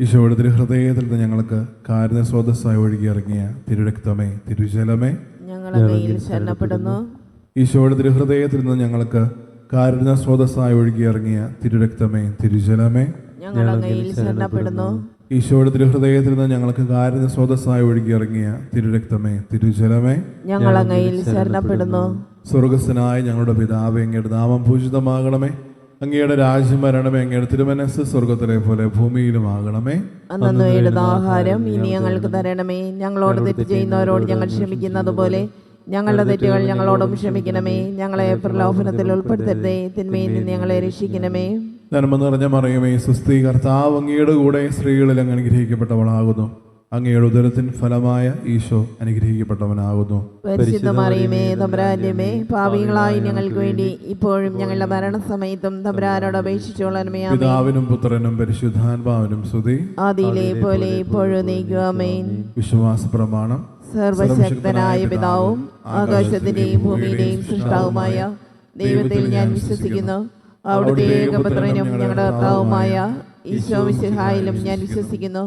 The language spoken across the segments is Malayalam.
ഈശോയുടെ തിരുഹൃദയത്തിൽ നിന്ന് ഞങ്ങൾക്ക് കാരുണ്യ സ്രോതസ്സായി ഒഴുകിയിറങ്ങിയ തിരുരക്തമേ തിരുജലമേ. ശരണപ്പെടുന്നു. ഈശോയുടെ തിരുഹൃദയത്തിൽ നിന്ന് ഞങ്ങൾക്ക് കാരുണ്യ സ്രോതസ്സായി ഒഴുകിയിറങ്ങിയ തിരുരക്തമേ തിരുജലമേ. ശരണപ്പെടുന്നു. ഈശോയുടെ തിരുഹൃദയത്തിൽ നിന്ന് ഞങ്ങൾക്ക് കാരുണ്യ സ്രോതസ്സായി ഒഴുകിയിറങ്ങിയ തിരുരക്തമേ തിരുജലമേ. ഞങ്ങൾ അങ്ങയിൽ ശരണപ്പെടുന്നു. സ്വർഗസ്ഥനായ ഞങ്ങളുടെ പിതാവേ എങ്ങയുടെ നാമം പൂജിതമാകണമേ. അങ്ങയുടെ രാജ്യം വരണമേ അങ്ങയുടെ തിരുമനസ് സ്വർഗത്തിലെ പോലെ ഭൂമിയിലുമാകണമേ അന്നു ആഹാരം ഇനി ഞങ്ങൾക്ക് തരണമേ. ഞങ്ങളോട് തെറ്റ് ചെയ്യുന്നവരോട് ഞങ്ങൾ ക്ഷമിക്കുന്നത് പോലെ ഞങ്ങളുടെ തെറ്റുകൾ ഞങ്ങളോടും ക്ഷമിക്കണമേ. ഞങ്ങളെ പ്രലോഭനത്തിൽ ഉൾപ്പെടുത്തരുതേ. തിന്മയിൽ നിന്ന് ഞങ്ങളെ രക്ഷിക്കണമേ. നന്മ നിറഞ്ഞ മറിയമേ സുസ്ഥി കർത്താവ് അങ്ങയുടെ കൂടെ സ്ത്രീകളിൽ അങ്ങ് അനുഗ്രഹിക്കപ്പെട്ടവളാകുന്നു. അങ്ങയുടെ ഉദരത്തിൻ ഫലമായ ഈശോ അനുഗ്രഹിക്കപ്പെട്ടവനാകുന്നു. പരിശുദ്ധ മറിയമേ തമ്പുരാന്യമേ പാപികളായി ഞങ്ങൾക്ക് വേണ്ടി ഇപ്പോഴും ഞങ്ങളുടെ മരണസമയത്തും തമ്പുരാനോട് അപേക്ഷിച്ചോളണമേ ആമേൻ. പിതാവിനും പുത്രനും പരിശുദ്ധാത്മാവിനും സ്തുതി. ആദിയിലെ പോലെ ഇപ്പോഴും നീക്കുവാമേൻ വിശ്വാസ പ്രമാണം സർവശക്തനായ പിതാവും ആകാശത്തിന്റെയും ഭൂമിയുടെയും സൃഷ്ടാവുമായ ദൈവത്തിൽ ഞാൻ വിശ്വസിക്കുന്നു. അവിടുത്തെ ഏകപുത്രനും ഞങ്ങളുടെ ഭർത്താവുമായ ഈശോ വിശുഹായിലും ഞാൻ വിശ്വസിക്കുന്നു.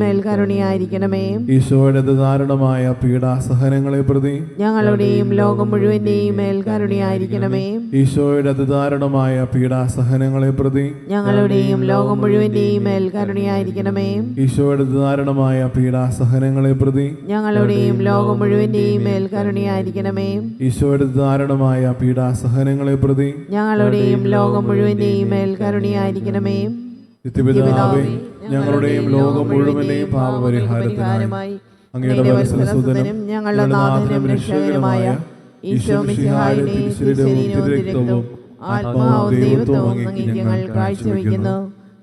മേൽ കരുണയായിരിക്കണമേ ഈശോയുടെ അതിദാരുണമായ പീഡാസഹനങ്ങളെ പ്രതി ഞങ്ങളുടെയും ലോകം മുഴുവന്റെയും മേൽ കരുണയായിരിക്കണമേ. ഈശോയുടെ അതിദാരുണമായ പീഡാസഹനങ്ങളെ പ്രതി ഞങ്ങളുടെയും ലോകം മുഴുവന്റെയും മേൽ കരുണയായിരിക്കണമേ. ഈശോയുടെ അതിദാരുണമായ പീഡാസഹനങ്ങളെ പ്രതി ഞങ്ങളുടെയും ലോകം മുഴുവന്റെയും മേൽ കരുണയായിരിക്കണമേ ഈശോയുടെ അതിദാരുണമായ പീഡാസഹനങ്ങളെ പ്രതി ഞങ്ങളുടെയും ലോകം മുഴുവന്റെയും മേൽ കരുണയായിരിക്കണമേ നിത്യപിതാവേ ഞങ്ങളുടെയും ലോകം മുഴുവനെയും പാപപരിഹാരത്തിനായി അങ്ങയുടെ വത്സലസുതനും ഞങ്ങളുടെ നാഥനും രക്ഷകനുമായ ഈശോ മിശിഹായുടെ തിരുരക്തവും ആത്മാവും ദൈവത്വവും അങ്ങേക്ക് ഞങ്ങൾ കാഴ്ചവെക്കുന്നു.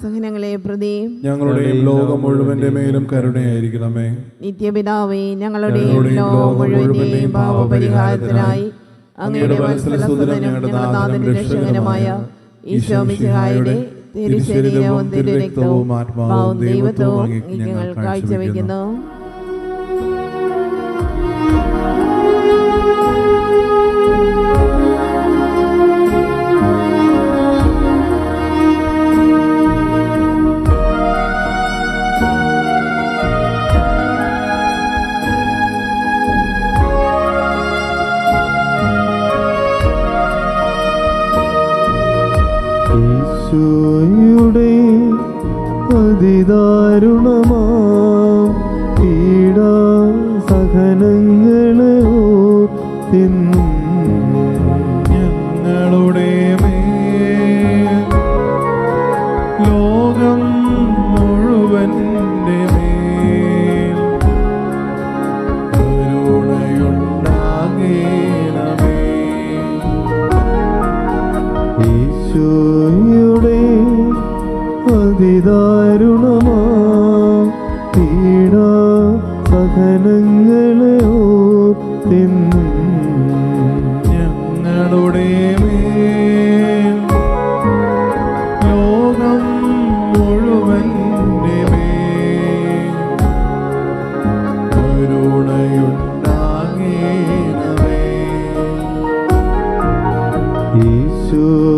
പീഡാസഹനങ്ങളെ പ്രതി. ഞങ്ങളുടെയും ലോകം മുഴുവന്റെ മേലും കരുണയായിരിക്കണമേ. നിത്യപിതാവേ ഞങ്ങളുടെയും ലോകം മുഴുവന്റെയും പാപപരിഹാരത്തിനായി അങ്ങയുടെ വത്സലസുതനും ഞങ്ങളുടെ നാഥനും രക്ഷകനുമായ ഈശോ മിശിഹായുടെ തിരുശരീരവും തിരുരക്തവും ആത്മാവും ദൈവത്വവും ഞങ്ങൾ കാഴ്ചവെക്കുന്നു. അതിദാരുണമാ? പീഡാ സഹനങ്ങളെ ഓർത്തെന്നും ഞങ്ങളുടെ മേൽ. ലോകം മുഴുവന്റെ മേൽ. കരുണയുണ്ടാകേണമേ. ഈശോയുടെ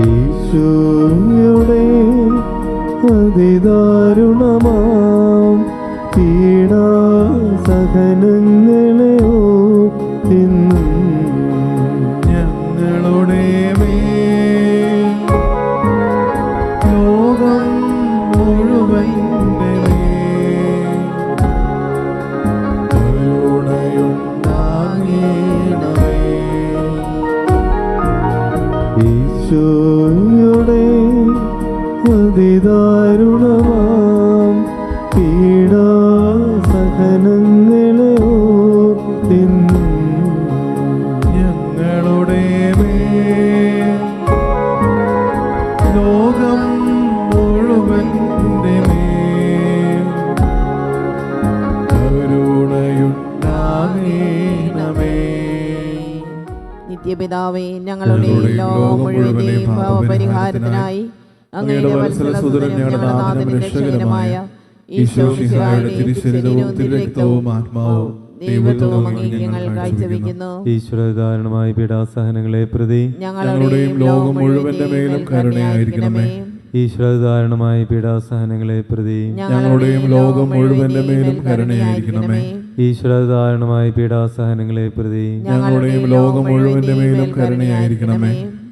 ഈശോയുടെ അതിദാരുണമാം പീഡാ സഹനങ്ങളെ ഓർത്തെന്നും ഞങ്ങളുടെ ലോകം മുഴുവന്റെ ലോകം കരുണയുണ്ടാകേണമേ. നിത്യപിതാവേ ഞങ്ങളുടെ ലോകം മുഴുവന്റെയും പാപപരിഹാരത്തിനായി അങ്ങയുടെ വത്സല സുതനും ഞങ്ങളുടെ നാഥനും രക്ഷകനുമായ ഈശോ തിരുശരീരവും തിരുരക്തവും ആത്മാവും ദൈവത്വവും ഞങ്ങൾ കാഴ്ചവെക്കുന്നു. ഈശ്വരധാരണമായ പീഡാസഹനങ്ങളെ പ്രതി ഞങ്ങളുടെയും ലോകം മുഴുവന്റെ മേലും കരുണയായിരിക്കണമേ. ഈശ്വരധാരണമായ പീഡാസഹനങ്ങളെ പ്രതി ഞങ്ങളുടെയും ലോകം മുഴുവന്റെ മേലും കരുണയായിരിക്കണമേ. ഈശ്വരധാരണമായ പീഡാസഹനങ്ങളെ പ്രതി ഞങ്ങളുടെയും ലോകം മുഴുവന്റെ മേലും കരുണയായിരിക്കണമേ.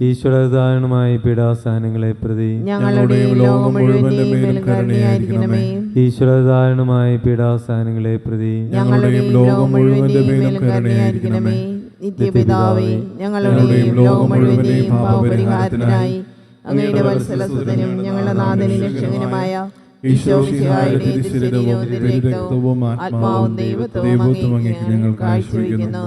ഈശ്വരധാരണമായ പീഡാസഹനങ്ങളെ പ്രതി ഞങ്ങളുടെ ലോകം മുഴുവന്റെ മേലും കരുണയായിരിക്കണമേ. ഈശ്വരധാരണമായ പീഡാസഹനങ്ങളെ പ്രതി ഞങ്ങളുടെ ലോകം മുഴുവന്റെ മേലും കരുണയായിരിക്കണമേ. നിത്യപിതാവേ ഞങ്ങളുടെയും ലോകം മുഴുവന്റെയും പാപപരിഹാരത്തിനായി അങ്ങയുടെ വത്സലസുതനും ഞങ്ങളുടെ നാഥനും രക്ഷകനുമായ തിരുശരീരവും തിരുരക്തവും ആത്മാവും ദൈവത്വവും ഞങ്ങൾക്ക് ഞങ്ങൾ കാഴ്ചവെക്കുന്നു.